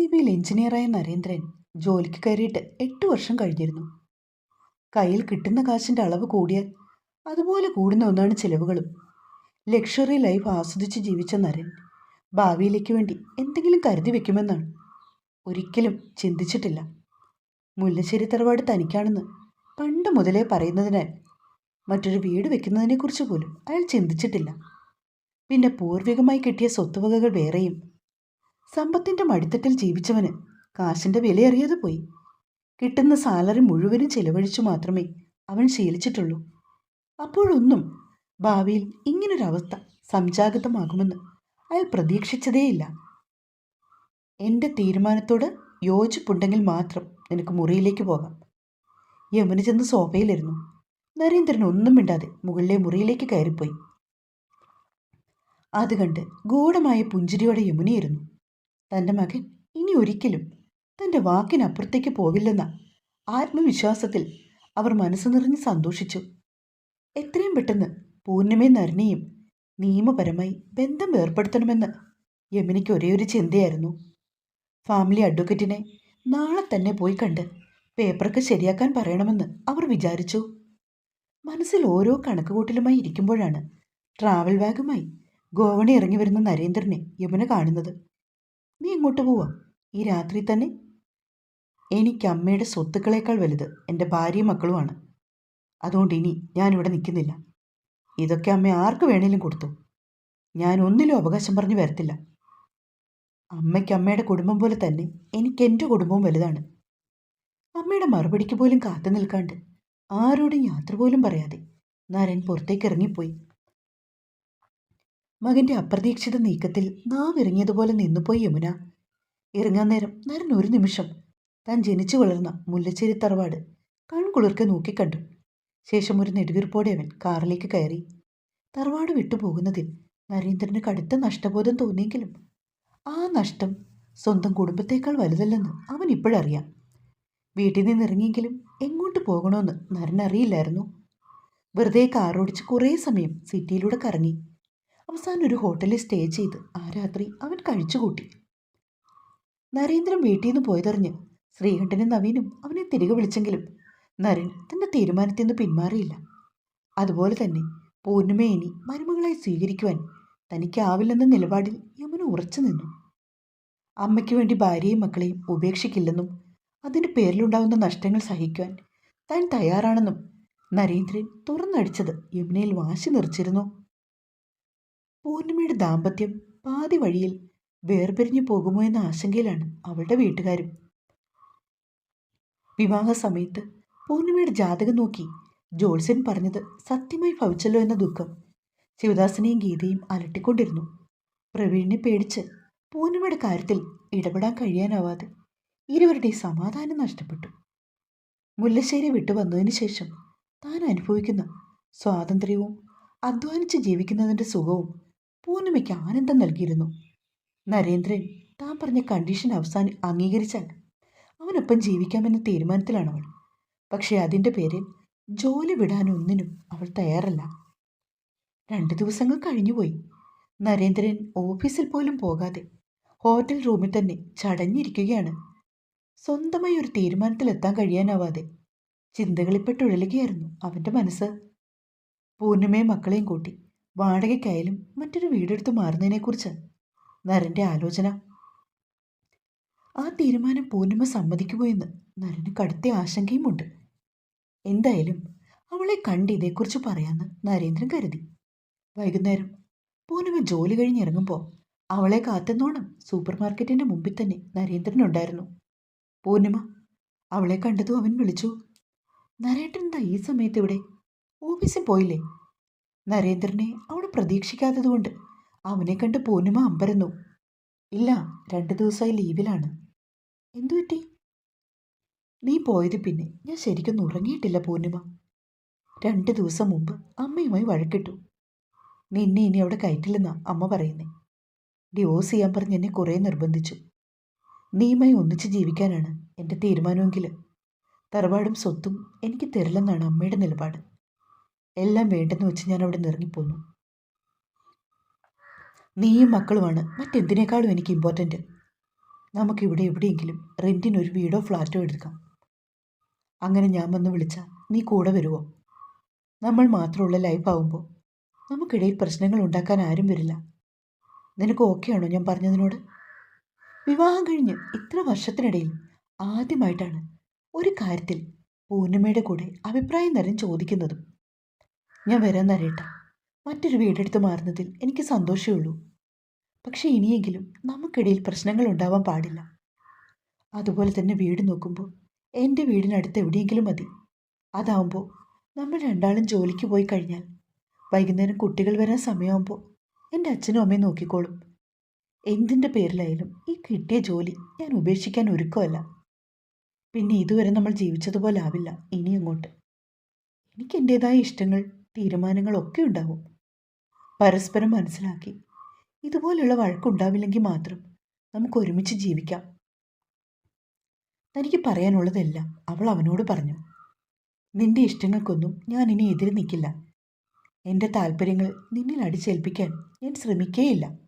E ബിയിൽ എഞ്ചിനീയറായ നരേന്ദ്രൻ ജോലിക്ക് കയറിയിട്ട് എട്ട് വർഷം കഴിഞ്ഞിരുന്നു. കയ്യിൽ കിട്ടുന്ന കാശിന്റെ അളവ് കൂടിയാൽ അതുപോലെ കൂടുന്ന ഒന്നാണ് ചിലവുകളും. ലക്ഷറി ലൈഫ് ആസ്വദിച്ച് ജീവിച്ച നരൻ ഭാവിയിലേക്ക് വേണ്ടി എന്തെങ്കിലും കരുതി വെക്കുമെന്നാണ്. ഒരിക്കലും ചിന്തിച്ചിട്ടില്ല. മുല്ലശ്ശേരി തറവാട് തനിക്കാണെന്ന് പണ്ട് മുതലേ പറയുന്നതിനാൽ മറ്റൊരു വീട് വെക്കുന്നതിനെക്കുറിച്ച് പോലും അയാൾ ചിന്തിച്ചിട്ടില്ല. പിന്നെ പൂർവികമായി കിട്ടിയ സ്വത്തുവകകൾ വേറെയും സമ്പത്തിന്റെ മടിത്തട്ടിൽ ജീവിച്ചവന് കാശിന്റെ വിലയറിയാതെ പോയി. കിട്ടുന്ന സാലറി മുഴുവനും ചെലവഴിച്ചു മാത്രമേ അവൻ ശീലിച്ചിട്ടുള്ളൂ. അപ്പോഴൊന്നും ഭാവിയിൽ ഇങ്ങനൊരവസ്ഥ സംജാഗതമാകുമെന്ന് അയാൾ പ്രതീക്ഷിച്ചതേയില്ല. എന്റെ തീരുമാനത്തോട് യോജിപ്പുണ്ടെങ്കിൽ മാത്രം നിനക്ക് മുറിയിലേക്ക് പോകാം. യമുന ചെന്ന് സോഫയിലിരുന്നു. നരേന്ദ്രൻ ഒന്നും മിണ്ടാതെ മുകളിലെ മുറിയിലേക്ക് കയറിപ്പോയി. അത് കണ്ട് ഗൂഢമായ പുഞ്ചിരിയോടെ യമുനയിരുന്നു തന്റെ മകൻ ഇനി ഒരിക്കലും തന്റെ വാക്കിനപ്പുറത്തേക്ക് പോവില്ലെന്ന ആത്മവിശ്വാസത്തിൽ അവർ മനസ്സ് നിറഞ്ഞ് സന്തോഷിച്ചു. എത്രയും പെട്ടെന്ന് പൂർണിമയും നരണിയും നിയമപരമായി ബന്ധം ഏർപ്പെടുത്തണമെന്ന് യമിനിക്ക് ഒരേ ഒരു ചിന്തയായിരുന്നു. ഫാമിലി അഡ്വക്കറ്റിനെ നാളെ തന്നെ പോയി കണ്ട് പേപ്പറൊക്കെ ശരിയാക്കാൻ പറയണമെന്ന് അവർ വിചാരിച്ചു. മനസ്സിൽ ഓരോ കണക്കുകൂട്ടലുമായി ഇരിക്കുമ്പോഴാണ് ട്രാവൽ ബാഗുമായി ഗോവണി ഇറങ്ങി വരുന്ന നരേന്ദ്രനെ യമുന കാണുന്നത്. നീ എങ്ങോട്ട് പോവാ? ഈ രാത്രി തന്നെ? എനിക്ക് അമ്മയുടെ സ്വത്തുക്കളേക്കാൾ വലുത് എന്റെ ഭാര്യയും മക്കളുമാണ്. അതുകൊണ്ട് ഇനി ഞാനിവിടെ നിൽക്കുന്നില്ല. ഇതൊക്കെ അമ്മ ആർക്ക് വേണേലും കൊടുത്തു. ഞാൻ ഒന്നിലും അവകാശം പറഞ്ഞു വരത്തില്ല. അമ്മയ്ക്ക് അമ്മയുടെ കുടുംബം പോലെ തന്നെ എനിക്ക് എന്റെ കുടുംബവും വലുതാണ്. അമ്മയുടെ മറുപടിക്ക് പോലും കാത്തു നിൽക്കാണ്ട് ആരോടും യാത്ര പോലും പറയാതെ നരൻ പുറത്തേക്ക് ഇറങ്ങിപ്പോയി. മകന്റെ അപ്രതീക്ഷിത നീക്കത്തിൽ നാവിറങ്ങിയതുപോലെ നിന്നുപോയി യമുന. ഇറങ്ങാൻ നേരം നരൻ ഒരു നിമിഷം. താൻ ജനിച്ചു വളർന്ന മുല്ലശ്ശേരി തറവാട് കൺകുളിർക്കെ നോക്കിക്കണ്ടു ശേഷം ഒരു നെടുവീർപ്പോടെ അവൻ കാറിലേക്ക് കയറി. തറവാട് വിട്ടുപോകുന്നതിൽ നരേന്ദ്രന് കടുത്ത നഷ്ടബോധം തോന്നിയെങ്കിലും ആ നഷ്ടം സ്വന്തം കുടുംബത്തേക്കാൾ വലുതല്ലെന്ന് അവൻ ഇപ്പോഴറിയാം. വീട്ടിൽ നിന്നിറങ്ങിയെങ്കിലും എങ്ങോട്ട് പോകണമെന്ന് നരൻ അറിയില്ലായിരുന്നു. വെറുതെ കാറോടിച്ച് കുറേ സമയം സിറ്റിയിലൂടെ കറങ്ങി. അവസാനം ഒരു ഹോട്ടലിൽ സ്റ്റേ ചെയ്ത് ആ രാത്രി അവൻ കഴിച്ചുകൂട്ടി നരേന്ദ്രൻ വീട്ടിൽ നിന്ന് പോയതറിഞ്ഞ് ശ്രീകണ്ഠനും നവീനും അവനെ തിരികെ വിളിച്ചെങ്കിലും നരൻ തന്റെ തീരുമാനത്തിൽ നിന്ന് പിന്മാറിയില്ല. അതുപോലെ തന്നെ പൂർണിമയെ ഇനി മരുമകളായി സ്വീകരിക്കുവാൻ തനിക്കാവില്ലെന്ന നിലപാടിൽ യമുന ഉറച്ചു നിന്നു. അമ്മയ്ക്ക് വേണ്ടി ഭാര്യയും മക്കളെയും ഉപേക്ഷിക്കില്ലെന്നും അതിന്റെ പേരിലുണ്ടാകുന്ന നഷ്ടങ്ങൾ സഹിക്കുവാൻ താൻ തയ്യാറാണെന്നും നരേന്ദ്രൻ തുറന്നടിച്ചത് യമുനയിൽ വാശി നിറച്ചിരുന്നു. പൂർണിമയുടെ ദാമ്പത്യം പാതി വഴിയിൽ വേർപിരിഞ്ഞു പോകുമോ എന്ന ആശങ്കയിലാണ് അവളുടെ വീട്ടുകാരും. വിവാഹ സമയത്ത് പൂർണിമയുടെ ജാതകം നോക്കി ജോൾസൻ പറഞ്ഞത് സത്യമായി ഭവിച്ചല്ലോ എന്ന ദുഃഖം ശിവദാസനെയും ഗീതയും അലട്ടിക്കൊണ്ടിരുന്നു. പ്രവീണിനെ പേടിച്ച് പൂർണിമയുടെ കാര്യത്തിൽ ഇടപെടാൻ കഴിയാനാവാതെ ഇരുവരുടെയും സമാധാനം നഷ്ടപ്പെട്ടു. മുല്ലശ്ശേരി വിട്ടു വന്നതിന് ശേഷം താൻ അനുഭവിക്കുന്ന സ്വാതന്ത്ര്യവും അധ്വാനിച്ച് ജീവിക്കുന്നതിന്റെ സുഖവും പൂർണിമയ്ക്ക് ആനന്ദം നൽകിയിരുന്നു. നരേന്ദ്രൻ താൻ പറഞ്ഞ കണ്ടീഷൻ അവസാനം അംഗീകരിച്ചാൽ അവനൊപ്പം ജീവിക്കാമെന്ന തീരുമാനത്തിലാണ് അവൾ പക്ഷേ അതിന്റെ പേരിൽ ജോലി വിടാനൊന്നിനും അവൾ തയ്യാറല്ല. രണ്ട് ദിവസങ്ങൾ കഴിഞ്ഞുപോയി. നരേന്ദ്രൻ ഓഫീസിൽ പോലും പോകാതെ ഹോട്ടൽ റൂമിൽ തന്നെ ചടഞ്ഞിരിക്കുകയാണ്. സ്വന്തമായി ഒരു തീരുമാനത്തിലെത്താൻ കഴിയാനാവാതെ ചിന്തകളിപ്പെട്ടുഴലുകയായിരുന്നു അവന്റെ മനസ്സ്. പൂർണിമയും മക്കളെയും കൂട്ടി വാടകയ്ക്കായാലും മറ്റൊരു വീടെടുത്ത് മാറുന്നതിനെക്കുറിച്ച്? നരന്റെ ആലോചന. ആ തീരുമാനം പൂർണിമ സമ്മതിക്കുമോ എന്ന് നരന് കടുത്ത ആശങ്കയുമുണ്ട്. എന്തായാലും അവളെ കണ്ട് ഇതേക്കുറിച്ച് പറയാമെന്ന് നരേന്ദ്രൻ കരുതി. വൈകുന്നേരം പൂർണിമ ജോലി കഴിഞ്ഞിറങ്ങുമ്പോൾ അവളെ കാത്തെന്നോണം സൂപ്പർ മാർക്കറ്റിന്റെ മുമ്പിൽ തന്നെ നരേന്ദ്രൻ ഉണ്ടായിരുന്നു പൂർണിമ അവളെ കണ്ടതും അവൻ വിളിച്ചു. നരേട്ടൻ എന്താ ഈ സമയത്ത് ഇവിടെ ഓഫീസിൽ പോയില്ലേ? നരേന്ദ്രനെ അവൾ പ്രതീക്ഷിക്കാത്തതുകൊണ്ട് അവനെ കണ്ട് പൂർണിമ അമ്പരന്നു. ഇല്ല രണ്ട് ദിവസമായി ലീവിലാണ്. എന്തു പറ്റി? നീ പോയത് പിന്നെ ഞാൻ ശരിക്കൊന്നും ഉറങ്ങിയിട്ടില്ല പൂർണിമ. രണ്ട് ദിവസം മുമ്പ് അമ്മയുമായി വഴക്കിട്ടു. നിന്നെ ഇനി അവിടെ കയറ്റില്ലെന്നാ അമ്മ പറയുന്നേ. ഡിവോഴ്സ് ചെയ്യാൻ പറഞ്ഞ് എന്നെ കുറേ നിർബന്ധിച്ചു. നീയുമായി ഒന്നിച്ച് ജീവിക്കാനാണ് എന്റെ തീരുമാനമെങ്കിൽ തറവാടും സ്വത്തും എനിക്ക് തരില്ലെന്നാണ് അമ്മയുടെ നിലപാട്. എല്ലാം വേണ്ടെന്ന് വെച്ച് ഞാൻ അവിടെ നിറങ്ങിപ്പോന്നു. നീയും മക്കളുമാണ്. മറ്റെന്തിനേക്കാളും എനിക്ക് ഇമ്പോർട്ടന്റ് നമുക്കിവിടെ എവിടെയെങ്കിലും റെന്റിനൊരു വീടോ ഫ്ലാറ്റോ എടുക്കാം. അങ്ങനെ ഞാൻ വന്ന് വിളിച്ചാൽ നീ കൂടെ വരുമോ നമ്മൾ മാത്രമുള്ള ലൈഫ് ആവുമ്പോൾ നമുക്കിടയിൽ പ്രശ്നങ്ങൾ ഉണ്ടാക്കാൻ ആരും വരില്ല. നിനക്ക് ഓക്കെയാണോ ഞാൻ പറഞ്ഞതിനോട്? വിവാഹം കഴിഞ്ഞ് ഇത്ര വർഷത്തിനിടയിൽ ആദ്യമായിട്ടാണ് ഒരു കാര്യത്തിൽ പൂർണിമയുടെ കൂടെ അഭിപ്രായം തരം ചോദിക്കുന്നതും ഞാൻ വരാൻ നരേട്ട മറ്റൊരു വീടെടുത്ത് മാറുന്നതിൽ എനിക്ക് സന്തോഷമേ ഉള്ളൂ. പക്ഷേ ഇനിയെങ്കിലും നമുക്കിടയിൽ പ്രശ്നങ്ങൾ ഉണ്ടാവാൻ പാടില്ല. അതുപോലെ തന്നെ വീട് നോക്കുമ്പോൾ എന്റെ വീടിനടുത്ത് എവിടെയെങ്കിലും മതി. അതാവുമ്പോൾ നമ്മൾ രണ്ടാളും ജോലിക്ക് പോയി കഴിഞ്ഞാൽ വൈകുന്നേരം കുട്ടികൾ വരാൻ സമയമാകുമ്പോൾ എന്റെ അച്ഛനും അമ്മയും നോക്കിക്കോളും. എന്തിന്റെ പേരിലായാലും ഈ കിട്ടിയ ജോലി ഞാൻ ഉപേക്ഷിക്കാൻ ഒരുക്കമല്ല. പിന്നെ ഇതുവരെ നമ്മൾ ജീവിച്ചതുപോലെ ആവില്ല ഇനി അങ്ങോട്ട്. എനിക്ക് എന്റേതായ ഇഷ്ടങ്ങൾ തീരുമാനങ്ങളൊക്കെ ഉണ്ടാവും. പരസ്പരം മനസ്സിലാക്കി. ഇതുപോലുള്ള വഴക്കുണ്ടാവില്ലെങ്കിൽ മാത്രം നമുക്ക് ഒരുമിച്ച് ജീവിക്കാം. തനിക്ക് പറയാനുള്ളതെല്ലാം അവൾ അവനോട് പറഞ്ഞു. നിന്റെ ഇഷ്ടങ്ങൾക്കൊന്നും ഞാൻ ഇനി എതിര് നിൽക്കില്ല. എന്റെ താല്പര്യങ്ങൾ നിന്നിൽ അടിച്ചേൽപ്പിക്കാൻ ഞാൻ ശ്രമിക്കേയില്ല.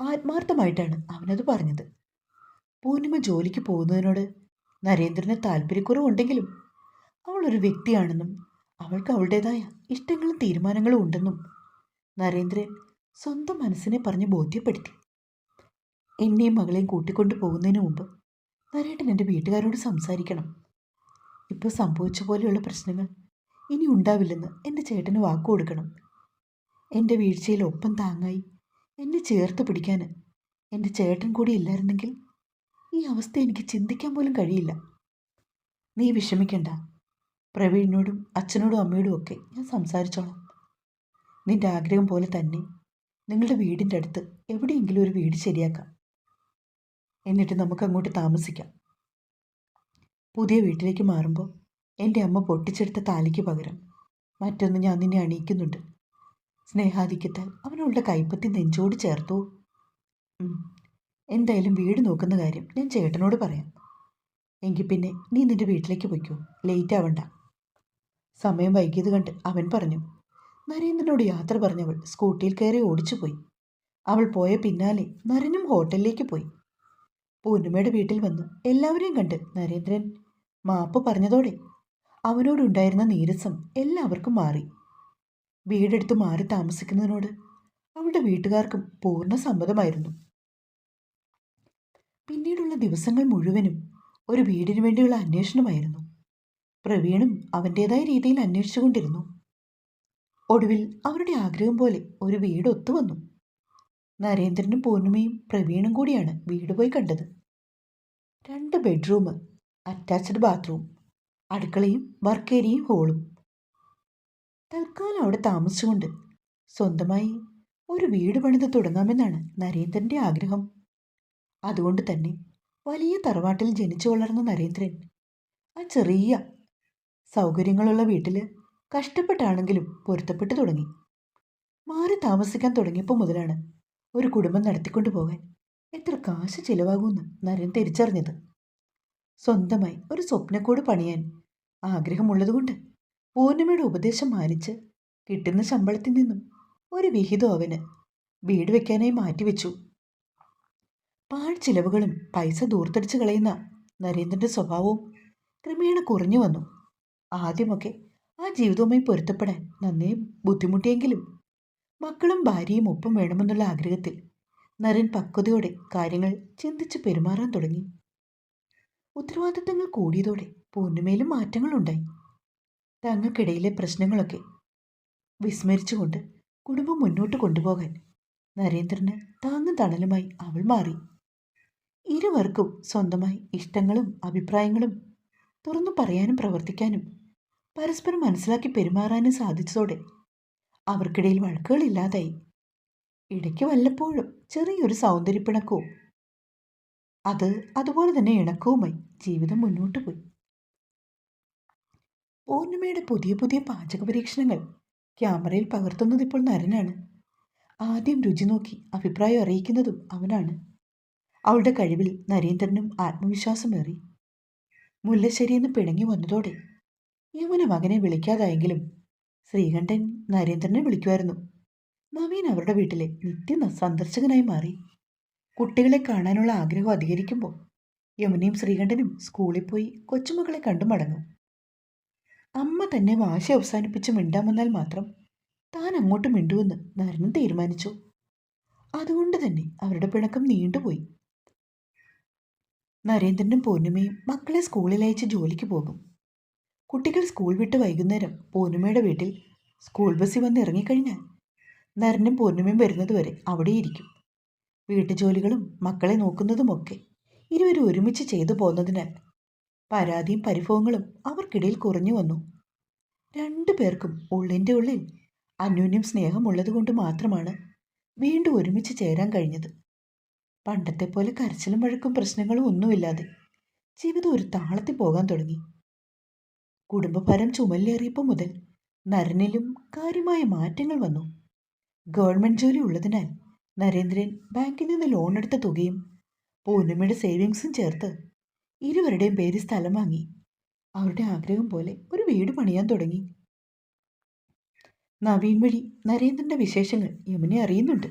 ആത്മാർത്ഥമായിട്ടാണ് അവനത് പറഞ്ഞത്. പൂർണിമ ജോലിക്ക് പോകുന്നതിനോട് നരേന്ദ്രന് താല്പര്യക്കുറവുണ്ടെങ്കിലും അവൾ ഒരു വ്യക്തിയാണെന്നും അവൾക്ക് അവളുടേതായ ഇഷ്ടങ്ങളും തീരുമാനങ്ങളും ഉണ്ടെന്നും നരേന്ദ്രൻ സ്വന്തം മനസ്സിനെ പറഞ്ഞ് ബോധ്യപ്പെടുത്തി. എന്നെയും മകളെയും കൂട്ടിക്കൊണ്ടു പോകുന്നതിന് മുമ്പ് നരേട്ടൻ എന്റെ വീട്ടുകാരോട് സംസാരിക്കണം. ഇപ്പോൾ സംഭവിച്ച പോലെയുള്ള പ്രശ്നങ്ങൾ ഇനി ഉണ്ടാവില്ലെന്ന് എന്റെ ചേട്ടന് വാക്കു കൊടുക്കണം. എന്റെ വീഴ്ചയിൽ ഒപ്പം താങ്ങായി എന്നെ ചേർത്ത് പിടിക്കാൻ എന്റെ ചേട്ടൻ കൂടി ഇല്ലായിരുന്നെങ്കിൽ ഈ അവസ്ഥ എനിക്ക് ചിന്തിക്കാൻ പോലും കഴിയില്ല. നീ വിഷമിക്കണ്ട. പ്രവീണിനോടും അച്ഛനോടും അമ്മയോടും ഒക്കെ ഞാൻ സംസാരിച്ചോളാം. നിന്റെ ആഗ്രഹം പോലെ തന്നെ നിങ്ങളുടെ വീടിന്റെ അടുത്ത് എവിടെയെങ്കിലും ഒരു വീട് ശരിയാക്കാം. എന്നിട്ട് നമുക്ക് അങ്ങോട്ട് താമസിക്കാം. പുതിയ വീട്ടിലേക്ക് മാറുമ്പോൾ എന്റെ അമ്മ പൊട്ടിച്ചെടുത്ത താലിക്ക് പകരം മറ്റൊന്ന് ഞാൻ നിന്നെ അണിയിക്കുന്നുണ്ട്. സ്നേഹാധിക്യത്താൽ അവനവളുടെ കൈപ്പത്തി നെഞ്ചോട് ചേർത്തു. എന്തായാലും വീട് നോക്കുന്ന കാര്യം ഞാൻ ചേട്ടനോട് പറയാം. എങ്കിൽ പിന്നെ നീ നിന്റെ വീട്ടിലേക്ക് പൊയ്ക്കോ. ലേറ്റ് ആവണ്ട. സമയം വൈകിയത് കണ്ട് അവൻ പറഞ്ഞു നരേന്ദ്രനോട് യാത്ര പറഞ്ഞവൾ സ്കൂട്ടിയിൽ കയറി ഓടിച്ചു പോയി അവൾ പോയ പിന്നാലെ നരനും ഹോട്ടലിലേക്ക് പോയി. പൂർണിമയുടെ വീട്ടിൽ വന്ന്. എല്ലാവരെയും കണ്ട് നരേന്ദ്രൻ മാപ്പ് പറഞ്ഞതോടെ അവനോടുണ്ടായിരുന്ന നീരസം എല്ലാവർക്കും മാറി. വീടെടുത്ത് മാറി താമസിക്കുന്നതിനോട് അവളുടെ വീട്ടുകാർക്കും പൂർണ സമ്മതമായിരുന്നു. പിന്നീടുള്ള ദിവസങ്ങൾ മുഴുവനും ഒരു വീടിനു വേണ്ടിയുള്ള അന്വേഷണമായിരുന്നു. പ്രവീണും അവന്റേതായ രീതിയിൽ അന്വേഷിച്ചുകൊണ്ടിരുന്നു. ഒടുവിൽ അവരുടെ ആഗ്രഹം പോലെ ഒരു വീട് ഒത്തുവന്നു. നരേന്ദ്രനും പൂർണിമയും പ്രവീണും കൂടിയാണ് വീട് പോയി കണ്ടത്. രണ്ട് ബെഡ്റൂം അറ്റാച്ച്ഡ് ബാത്റൂം അടുക്കളയും വർക്ക് ഏരിയയും ഹോളും. തൽക്കാലം അവിടെ താമസിച്ചുകൊണ്ട് സ്വന്തമായി ഒരു വീട് പണിത് തുടങ്ങാമെന്നാണ് നരേന്ദ്രന്റെ ആഗ്രഹം. അതുകൊണ്ട് തന്നെ വലിയ തറവാട്ടിൽ ജനിച്ചു വളർന്ന നരേന്ദ്രൻ ആ ചെറിയ സൗകര്യങ്ങളുള്ള വീട്ടിൽ കഷ്ടപ്പെട്ടാണെങ്കിലും പൊരുത്തപ്പെട്ടു തുടങ്ങി. മാറി താമസിക്കാൻ തുടങ്ങിയപ്പോൾ മുതലാണ് ഒരു കുടുംബം നടത്തിക്കൊണ്ടു പോകാൻ എത്ര കാശ് ചിലവാകുമെന്ന് നരൻ തിരിച്ചറിഞ്ഞത്. സ്വന്തമായി ഒരു സ്വപ്നക്കൂട് പണിയാൻ ആഗ്രഹമുള്ളതുകൊണ്ട് പൂർണിമയുടെ ഉപദേശം മാനിച്ച് കിട്ടുന്ന ശമ്പളത്തിൽ നിന്നും ഒരു വിഹിതം അവന് വീട് വെക്കാനായി മാറ്റിവെച്ചു. പാഴ് ചിലവുകളും പൈസ ദൂർത്തടിച്ച് കളയുന്ന നരേന്ദ്രന്റെ സ്വഭാവവും ക്രമേണ കുറഞ്ഞു വന്നു. ആദ്യമൊക്കെ ആ ജീവിതവുമായി പൊരുത്തപ്പെടാൻ നന്നേ ബുദ്ധിമുട്ടിയെങ്കിലും മക്കളും ഭാര്യയും ഒപ്പം വേണമെന്നുള്ള ആഗ്രഹത്തിൽ നരൻ പക്വതയോടെ കാര്യങ്ങൾ ചിന്തിച്ച് പെരുമാറാൻ തുടങ്ങി. ഉത്തരവാദിത്തങ്ങൾ കൂടിയതോടെ പൂർണിമയിലും മാറ്റങ്ങളുണ്ടായി. തങ്ങൾക്കിടയിലെ പ്രശ്നങ്ങളൊക്കെ വിസ്മരിച്ചുകൊണ്ട് കുടുംബം മുന്നോട്ട് കൊണ്ടുപോകാൻ നരേന്ദ്രന് താങ്ങും തണലുമായി അവൾ മാറി. ഇരുവർക്കും സ്വന്തമായി ഇഷ്ടങ്ങളും അഭിപ്രായങ്ങളും തുറന്നു പറയാനും പ്രവർത്തിക്കാനും പരസ്പരം മനസ്സിലാക്കി പെരുമാറാനും സാധിച്ചതോടെ അവർക്കിടയിൽ വഴക്കുകളില്ലാതായി ഇടയ്ക്ക് വല്ലപ്പോഴും ചെറിയൊരു സൗന്ദര്യപ്പിണക്കവും അത് അതുപോലെ തന്നെ ഇണക്കവുമായി ജീവിതം മുന്നോട്ട് പോയി. പൂർണിമയുടെ പുതിയ പുതിയ പാചക പരീക്ഷണങ്ങൾ ക്യാമറയിൽ പകർത്തുന്നത് ഇപ്പോൾ നരനാണ്. ആദ്യം രുചി നോക്കി അഭിപ്രായം അറിയിക്കുന്നതും അവനാണ്. അവളുടെ കഴിവിൽ നരേന്ദ്രനും ആത്മവിശ്വാസമേറി. മുല്ലശ്ശേരിയെന്ന് പിണങ്ങി വന്നതോടെ യമുന മകനെ വിളിക്കാതായെങ്കിലും ശ്രീകണ്ഠൻ നരേന്ദ്രനെ വിളിക്കുമായിരുന്നു. നവീൻ അവരുടെ വീട്ടിലെ നിത്യ സന്ദർശകനായി മാറി. കുട്ടികളെ കാണാനുള്ള ആഗ്രഹം അധികരിക്കുമ്പോൾ യമുനയും ശ്രീകണ്ഠനും സ്കൂളിൽ പോയി കൊച്ചുമകളെ കണ്ടു മടങ്ങും. അമ്മ തന്നെ വാശി അവസാനിപ്പിച്ച് മിണ്ടാമെന്നാൽ മാത്രം താൻ അങ്ങോട്ട് മിണ്ടുവെന്ന് നരനും തീരുമാനിച്ചു. അതുകൊണ്ട് തന്നെ അവരുടെ പിണക്കം നീണ്ടുപോയി. നരേന്ദ്രനും പൂർണിമയും മക്കളെ സ്കൂളിൽ അയച്ച് ജോലിക്ക് പോകും. കുട്ടികൾ സ്കൂൾ വിട്ട് വൈകുന്നേരം പൂർണിമയുടെ വീട്ടിൽ സ്കൂൾ ബസ്സിൽ വന്ന് ഇറങ്ങിക്കഴിഞ്ഞാൽ നരനും പൂർണിമയും വരുന്നതുവരെ അവിടെയിരിക്കും. വീട്ടുജോലികളും മക്കളെ നോക്കുന്നതുമൊക്കെ ഇരുവരും ഒരുമിച്ച് ചെയ്തു പോകുന്നതിനാൽ പരാതിയും പരിഭവങ്ങളും അവർക്കിടയിൽ കുറഞ്ഞു വന്നു. രണ്ടു പേർക്കും ഉള്ളിന്റെ ഉള്ളിൽ അന്യോന്യം സ്നേഹമുള്ളതുകൊണ്ട് മാത്രമാണ് വീണ്ടും ഒരുമിച്ച് ചേരാൻ കഴിഞ്ഞത്. പണ്ടത്തെ പോലെ കരച്ചിലും വഴക്കും പ്രശ്നങ്ങളും ഒന്നുമില്ലാതെ ജീവിതം ഒരു താളത്തിൽ പോകാൻ തുടങ്ങി. കുടുംബഭാരം ചുമലിലേറിയപ്പോൾ മുതൽ നരനിലും കാര്യമായ മാറ്റങ്ങൾ വന്നു. ഗവൺമെന്റ് ജോലി ഉള്ളതിനാൽ നരേന്ദ്രൻ ബാങ്കിൽ നിന്ന് ലോൺ എടുത്ത തുകയും പൂർണിമയുടെ സേവിങ്സും ചേർത്ത് ഇരുവരുടെയും പേര് സ്ഥലം വാങ്ങി. അവരുടെ ആഗ്രഹം പോലെ ഒരു വീട് പണിയാൻ തുടങ്ങി. നവീൻ വഴി നരേന്ദ്രന്റെ വിശേഷങ്ങൾ യമുനെ അറിയുന്നുണ്ട്.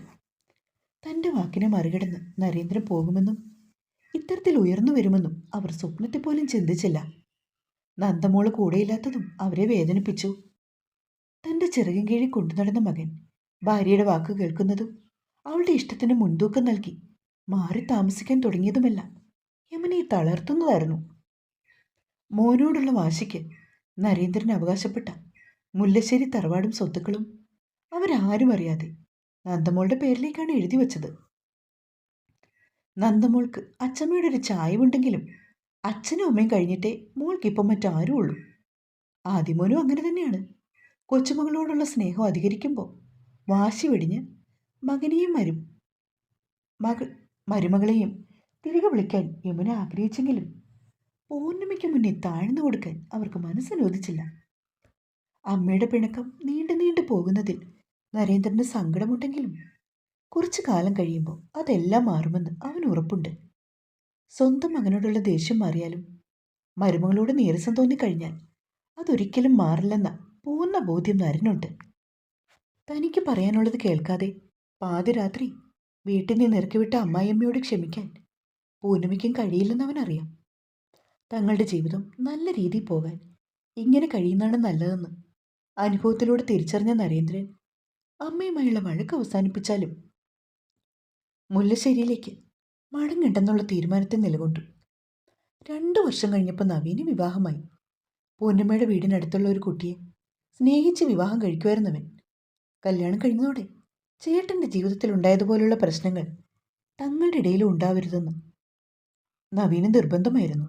തന്റെ വാക്കിനെ മറികടന്ന് നരേന്ദ്രൻ പോകുമെന്നും ഇത്തരത്തിൽ ഉയർന്നു വരുമെന്നും അവർ സ്വപ്നത്തെ പോലും ചിന്തിച്ചില്ല. നന്ദമോൾ കൂടെയില്ലാത്തതും അവരെ വേദനിപ്പിച്ചു. തന്റെ ചെറുകൻ കീഴിൽ കൊണ്ടുനടന്ന മകൻ ഭാര്യയുടെ വാക്ക് കേൾക്കുന്നതും അവളുടെ ഇഷ്ടത്തിന് മുൻതൂക്കം നൽകി മാറി താമസിക്കാൻ തുടങ്ങിയതുമെല്ലാം യമനെ തളർത്തുന്നതായിരുന്നു. മോനോടുള്ള വാശിക്ക് നരേന്ദ്രൻ അവകാശപ്പെട്ട മുല്ലശ്ശേരി തറവാടും സ്വത്തുക്കളും അവരാരും അറിയാതെ നന്ദമോളുടെ പേരിലേക്കാണ് എഴുതി വച്ചത്. നന്ദമോൾക്ക് അച്ചമ്മയുടെ ഒരു ചായവുണ്ടെങ്കിലും അച്ഛനും അമ്മയും കഴിഞ്ഞിട്ടേ മോൾക്കിപ്പം മറ്റാരും ഉള്ളൂ ആദ്യമോനും അങ്ങനെ തന്നെയാണ്. കൊച്ചുമകളോടുള്ള സ്നേഹം അധികരിക്കുമ്പോൾ വാശി വെടിഞ്ഞ് മകനെയും മരും മക മരുമകളെയും തിരികെ വിളിക്കാൻ യമുന ആഗ്രഹിച്ചെങ്കിലും പൂർണിമയ്ക്ക് മുന്നേ താഴ്ന്നു കൊടുക്കാൻ അവർക്ക് മനസ്സനുവദിച്ചില്ല. അമ്മയുടെ പിണക്കം നീണ്ടു നീണ്ടു പോകുന്നതിൽ നരേന്ദ്രന് സങ്കടമുണ്ടെങ്കിലും കുറച്ചു കാലം കഴിയുമ്പോൾ അതെല്ലാം മാറുമെന്ന് അവന് ഉറപ്പുണ്ട്. സ്വന്തം മകനോടുള്ള ദേഷ്യം മാറിയാലും? മരുമകളോട് നീരസം തോന്നിക്കഴിഞ്ഞാൽ അതൊരിക്കലും മാറില്ലെന്ന പൂർണ ബോധ്യം നരനുണ്ട്. തനിക്ക് പറയാനുള്ളത് കേൾക്കാതെ പാതിരാത്രി വീട്ടിൽ നിന്ന് ഇറക്കിവിട്ട അമ്മായിയമ്മയോട് ക്ഷമിക്കാൻ പൂർണിമയ്ക്കും കഴിയില്ലെന്ന് അവനറിയാം. തങ്ങളുടെ ജീവിതം നല്ല രീതിയിൽ പോകാൻ ഇങ്ങനെ കഴിയുന്നതാണ് നല്ലതെന്ന് അനുഭവത്തിലൂടെ തിരിച്ചറിഞ്ഞ നരേന്ദ്രൻ അമ്മയുമായുള്ള വഴക്ക് അവസാനിപ്പിച്ചാലും മുല്ലശ്ശേരിയിലേക്ക് മടങ്ങണ്ടെന്നുള്ള തീരുമാനത്തിൽ നിലകൊണ്ടു. രണ്ടു വർഷം കഴിഞ്ഞപ്പോൾ നവീന് വിവാഹമായി. പൂർണിമയുടെ വീടിനടുത്തുള്ള ഒരു കുട്ടിയെ സ്നേഹിച്ച് വിവാഹം കഴിക്കുമായിരുന്നവൻ കല്യാണം കഴിഞ്ഞതോടെ ചേട്ടന്റെ ജീവിതത്തിൽ ഉണ്ടായതുപോലുള്ള പ്രശ്നങ്ങൾ തങ്ങളുടെ ഇടയിലും ഉണ്ടാവരുതെന്ന്. നവീന് നിർബന്ധമായിരുന്നു.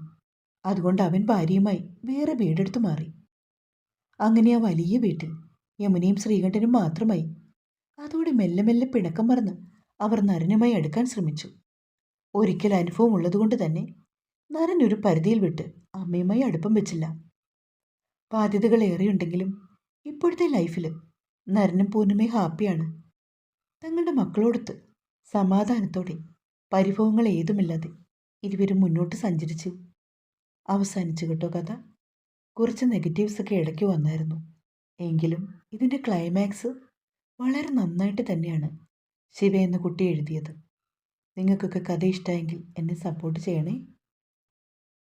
അതുകൊണ്ട് അവൻ ഭാര്യയുമായി വേറെ വീടെടുത്ത് മാറി. അങ്ങനെ ആ വലിയ വീട്ടിൽ യമുനയും ശ്രീകണ്ഠനും മാത്രമായി. അതോടെ മെല്ലെ മെല്ലെ പിണക്കം മറന്ന് അവർ നരനുമായി അടുക്കാൻ ശ്രമിച്ചു. ഒരിക്കൽ അനുഭവം ഉള്ളതുകൊണ്ട് തന്നെ നരൻ ഒരു പരിധിയിൽ വിട്ട് അമ്മയുമായി അടുപ്പം വെച്ചില്ല. ബാധ്യതകൾ ഏറെയുണ്ടെങ്കിലും ഇപ്പോഴത്തെ ലൈഫിൽ നരനും പൂനമേ ഹാപ്പിയാണ് തങ്ങളുടെ മക്കളോടൊത്ത് സമാധാനത്തോടെ പരിഭവങ്ങൾ ഏതുമില്ലാതെ ഇരുവരും മുന്നോട്ട് സഞ്ചരിച്ചു അവസാനിച്ചു കേട്ടോ കഥ. കുറച്ച് നെഗറ്റീവ്സ് ഒക്കെ ഇടയ്ക്ക് വന്നായിരുന്നു. എങ്കിലും ഇതിന്റെ ക്ലൈമാക്സ് വളരെ നന്നായിട്ട് തന്നെയാണ് ശിവ എന്ന കുട്ടി എഴുതിയത്. നിങ്ങൾക്കൊക്കെ കഥ ഇഷ്ടമായെങ്കിൽ എന്നെ സപ്പോർട്ട് ചെയ്യണേ.